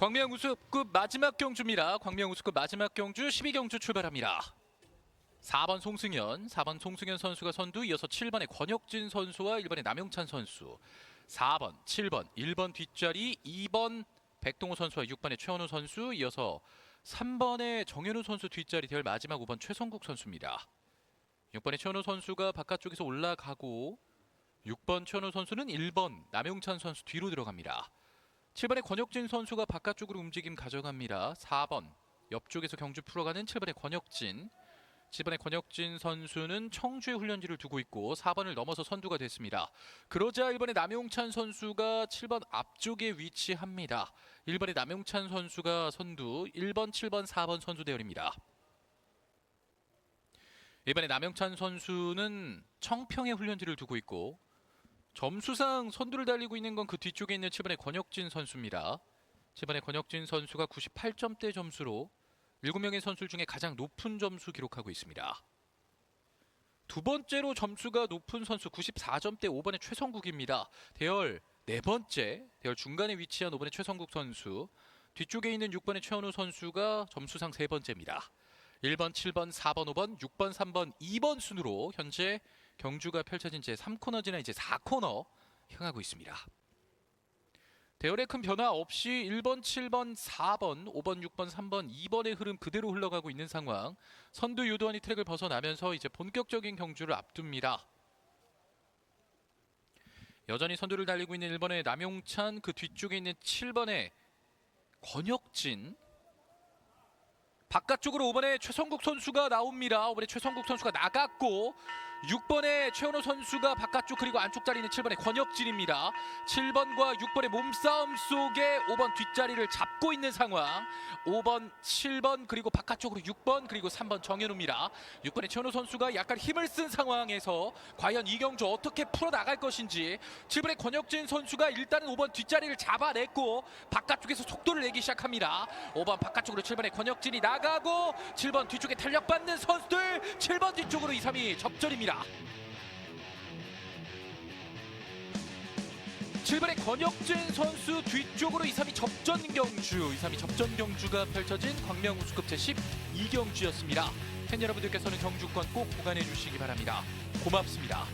광명 우수급 마지막 경주입니다. 광명 우수급 마지막 경주 12경주 출발합니다. 4번 송승현, 4번 송승현 선수가 선두, 이어서 7번의 권혁진 선수와 1번의 남용찬 선수, 4번, 7번, 1번 뒷자리, 2번 백동호 선수와 6번의 최원우 선수, 이어서 3번의 정현우 선수 뒷자리 대열 마지막 5번 최성국 선수입니다. 6번의 최원우 선수가 바깥쪽에서 올라가고 6번 최원우 선수는 1번 남용찬 선수 뒤로 들어갑니다. 7번의 권혁진 선수가 바깥쪽으로 움직임 가져갑니다. 4번 옆쪽에서 경주 풀어가는 7번의 권혁진 7번의 권혁진 선수는 청주의 훈련지를 두고 있고 4번을 넘어서 선두가 됐습니다. 그러자 1번의 남용찬 선수가 7번 앞쪽에 위치합니다. 1번의 남용찬 선수가 선두, 1번, 7번, 4번 선수 대열입니다. 이번에 남영찬 선수는 청평의 훈련지를 두고 있고 점수상 선두를 달리고 있는 건 그 뒤쪽에 있는 7번의 권혁진 선수입니다. 7번의 권혁진 선수가 98점대 점수로 7명의 선수 중에 가장 높은 점수 기록하고 있습니다. 두 번째로 점수가 높은 선수 94점대 5번의 최성국입니다. 대열 네 번째, 대열 중간에 위치한 5번의 최성국 선수. 뒤쪽에 있는 6번의 최현우 선수가 점수상 세 번째입니다. 1번, 7번, 4번, 5번, 6번, 3번, 2번 순으로 현재 경주가 펼쳐진 제 3코너 지나 이제 4코너 향하고 있습니다. 대열의 큰 변화 없이 1번, 7번, 4번, 5번, 6번, 3번, 2번의 흐름 그대로 흘러가고 있는 상황. 선두 유도환이 트랙을 벗어나면서 이제 본격적인 경주를 앞둡니다. 여전히 선두를 달리고 있는 1번의 남용찬 그 뒤쪽에 있는 7번의 권혁진 바깥쪽으로 5번의 최성국 선수가 나옵니다. 5번의 최성국 선수가 나갔고 6번의 최원호 선수가 바깥쪽 그리고 안쪽 자리는 7번의 권혁진입니다. 7번과 6번의 몸싸움 속에 5번 뒷자리를 잡고 있는 상황. 5번, 7번 그리고 바깥쪽으로 6번 그리고 3번 정현우입니다. 6번의 최원호 선수가 약간 힘을 쓴 상황에서 과연 이경주 어떻게 풀어 나갈 것인지 7번의 권혁진 선수가 일단은 5번 뒷자리를 잡아냈고 바깥쪽에서 속도를 내기 시작합니다. 5번 바깥쪽으로 7번의 권혁진이 나가고 7번 뒤쪽에 탄력받는 선수들 7번 뒤쪽으로 2, 3위 접전입 니다. 7번의 권혁진 선수 뒤쪽으로 2, 3위 접전 경주 2, 3위 접전 경주가 펼쳐진 광명 우수급 제12경주였습니다. 팬 여러분들께서는 경주권 꼭 보관해 주시기 바랍니다. 고맙습니다.